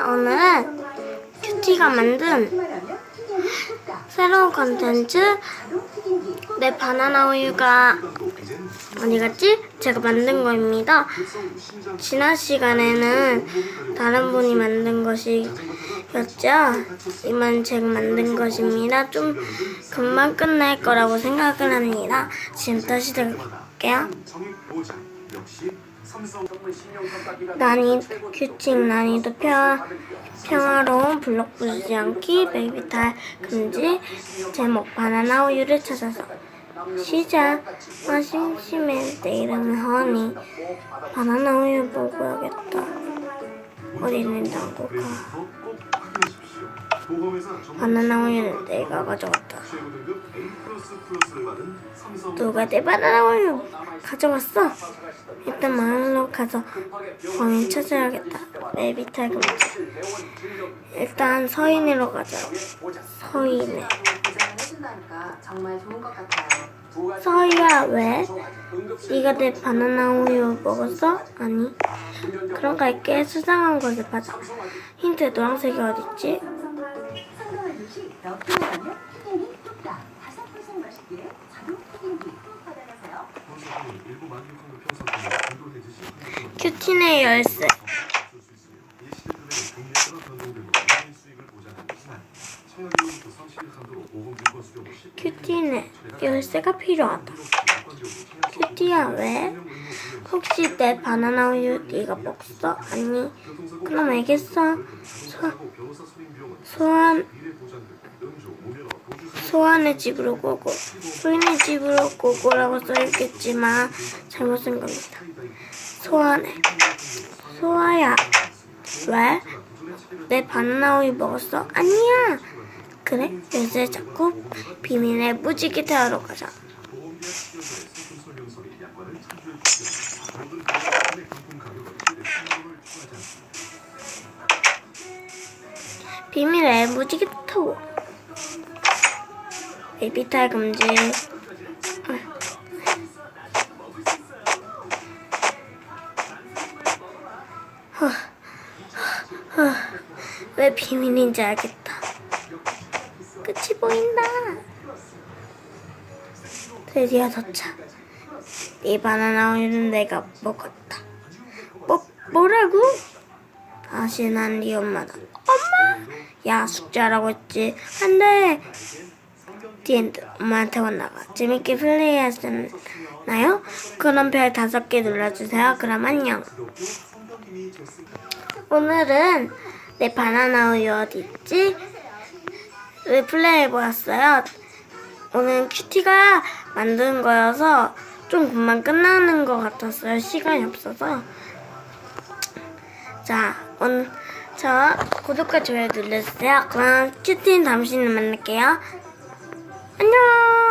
오늘은 큐티가 만든 새로운 컨텐츠 내 바나나 우유가 어디 갔지? 제가 만든 거입니다. 지난 시간에는 다른 분이 만든 것이었죠. 이만 제가 만든 것입니다. 좀 금방 끝날 거라고 생각을 합니다. 지금부터 시작할게요. 난이 규칙 난이도 평, 평화로운 블록 부수지 않기 베이비탈 금지 제목 바나나 우유를 찾아서 시작 아 심심해 내 이름은 허니. 바나나 우유 먹어야겠다. 어디 있는지 안 볼까 바나나 우유는 내가 가져왔다 누가 내 바나나 우유 가져왔어? 일단 마을로 가서 광인 찾아야겠다. 메비탈 금지. 일단 서인으로 가자. 서인에. 서희야 왜? 네가 내 바나나 우유 먹었어? 아니. 그럼 갈게. 수상한 것을 받아. 힌트 노란색이 어딨지? 큐틴의 열쇠. 큐티는 열쇠가 필요하다. 큐티야 왜? 혹시 내 바나나 우유 네가 먹었어? 아니. 그럼 알겠어. 소, 소환 소환의 집으로 고고 소인의 집으로 고고라고 써있겠지만 잘못 쓴 겁니다. 소환해 소아야 왜? 내 바나나 우유 먹었어? 아니야. 그래? 요새 자꾸 비밀의 무지개 태우러 가자. 비밀의 무지개 타워. 베이비탈 금지. 왜 비밀인지 알겠다. 끝이 보인다. 드디어 도착. 이 바나나 우유는 내가 먹었다. 뭐, 뭐라고? 다시 난 네 엄마다. 엄마! 야, 숙제하라고 했지. 안 돼! 디엔드, 엄마한테 혼나가. 재밌게 플레이하셨나요? 그럼 별 다섯 개 눌러주세요. 그럼 안녕. 오늘은 내 바나나 우유 어디 있지? 를 플레이해 보았어요. 오늘 큐티가 만든 거여서 좀 금방 끝나는 것 같았어요. 시간이 없어서. 자, 오늘 저 구독과 좋아요 눌러주세요. 그럼 큐티는 시간에 만날게요. 안녕!